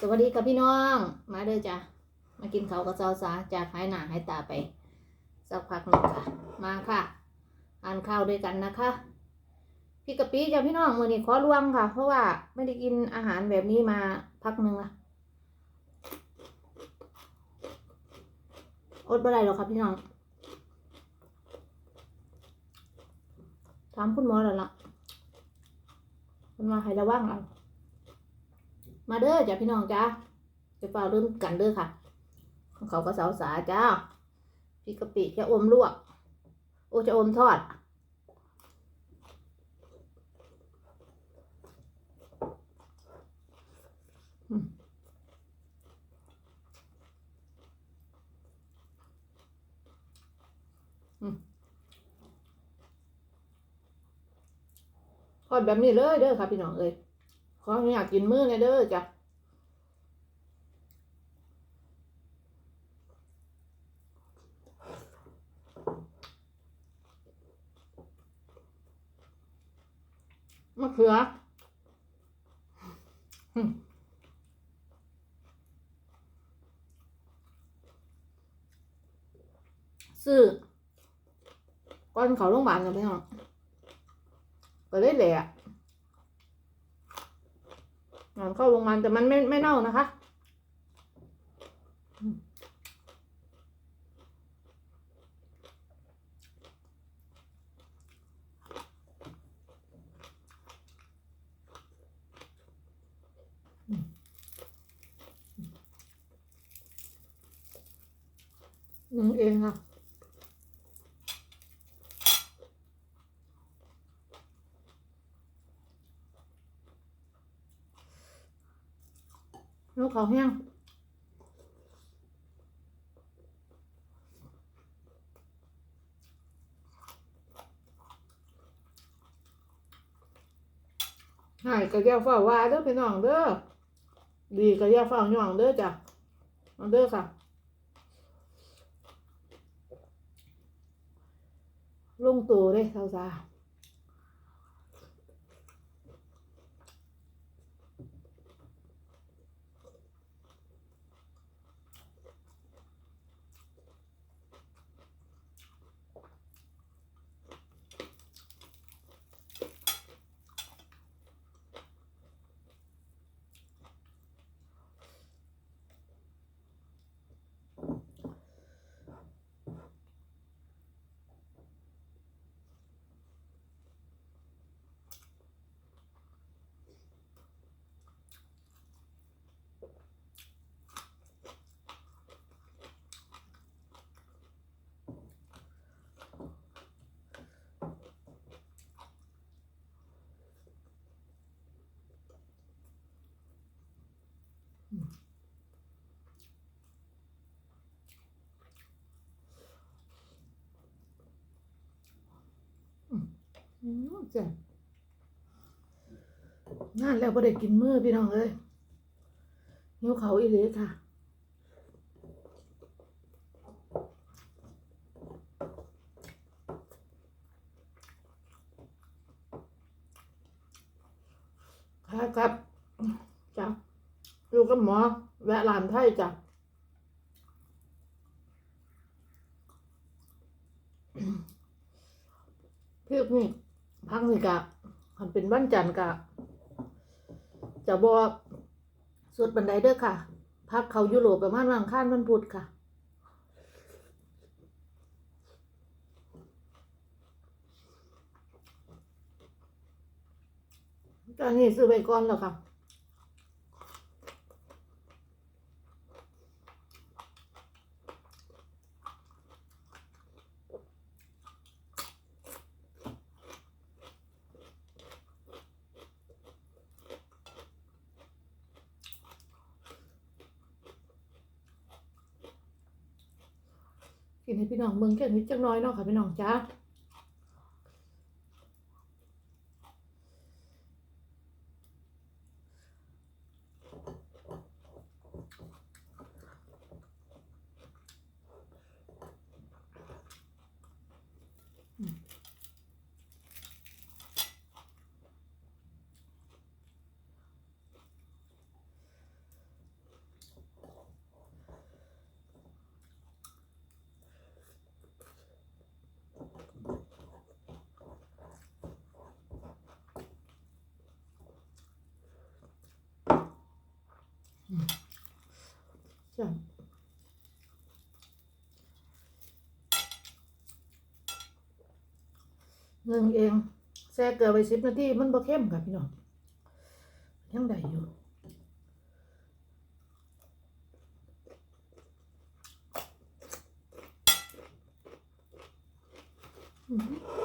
สวัสดีค่ะพี่น้อง มาเด้อจ้ะ มากินเขาวกับเจ้าสาจากหายหน้าหายตาไป สักพักหนึ่งค่ะ มาค่ะ อ่านข้าวด้วยกันนะคะพี่กะปิจ้ะพี่น้องมือนี้ขอล่วงค่ะ เพราะว่าไม่ได้กินอาหารแบบนี้มาพักหนึ่งละอดบ่ได้หรอกครับพี่น้องถามคุณหมอแล้วล่ะคุณมาให้ระวังเอา มาเด้อจ้ะพี่น้องจ้าจะเฝ้าเริ่มกันเด้อค่ะ เขาก็สาวสาจ้าพี่กะปิจะอมลวก โอจะอมทอดอืมอืมทอดแบบนี้เลยเด้อค่ะพี่น้องเอ้ย ขออยากกินมื้อเนี่ยเด้อจ้ะมะเขือซื้อก่อนเขาโรงพยาบาลกันไปเนาะก็เลยแหละ งานเข้าโรงพยาบาลแต่มันไม่ไม่เน่านะคะอืมอืมนึ่งเองค่ะ ลูกเขาแห้งหายก็อย่าเฝ้าว่าเด้อพี่น้องเด้อดีก็อย่าเฝ้าหย่องเด้อจ้ะเอาเด้อค่ะลงตัวเด้สาวๆ อืมจ้ะนานแล้วไ่ได้กินมื้อพี่น้องเอ้ยหิวเขาอีหลีค่ะค่ะครับจ้ะอยู่กับหมอ แวะร้านไทยจ้ะพี่นี่ พักนี่กะคันเป็นวันจันทร์กะ จะบอกสุดบันไดเด้อค่ะ พักเขายุโรปประมาณวันอังคารวันพุธค่ะตอนนี้ซื้อไปก่อนแล้วค่ะ กินให้พี่น้องเมืองแค่นิดจักหน้อยเนาะค่ะพี่น้องจ้า จ้ะหนึ่งเองแซ่เกลือไปสิบนาทีมันบ่เข้มค่ะพี่น้องยังได้อยู่อืม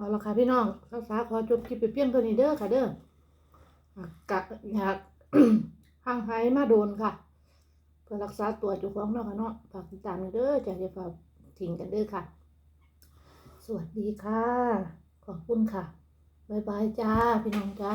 เอาละค่ะพี่น้องภาษาขอจบคลิปไปเพียงเท่านี้เด้อค่ะเด้อกะอยากห่างหายมาโดนค่ะ เพื่อรักษาตัวจุของเนาะค่ะเนาะฝากติดตามกันเด้อจะอย่าฝากทิ้งกันเด้อค่ะ สวัสดีค่ะ ขอบคุณค่ะ บ๊ายบายจ้า พี่น้องจ้า